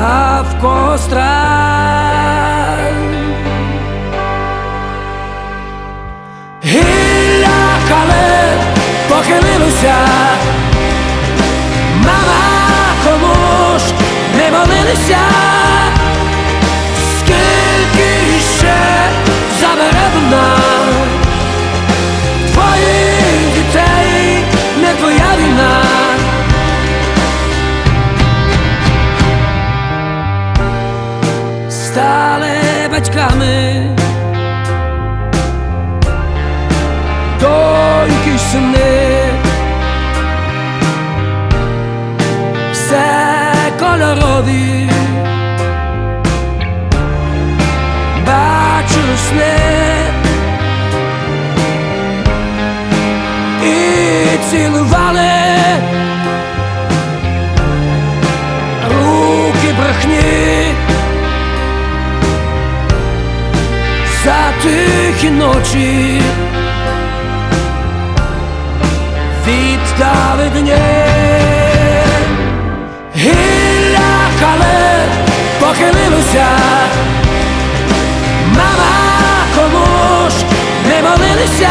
А в когось страх. Гілля кале похилилося, Стали батьками, все кольорові. бачили сни і цілували руки брехні тихі ночі. Віддали дні. Гілля хале похилилося. Мама, комусь не молилися,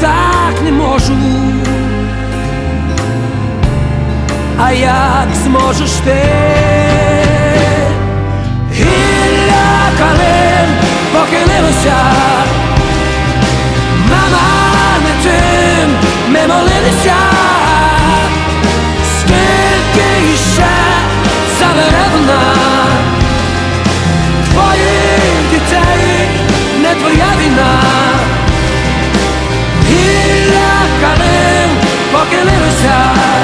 Так не можу, а як зможеш ти? Гілля калин похилилося, мама не тим ми молилися, скільки ще забере вона твоїх дітей, не твоя війна. Гілля калин похилилося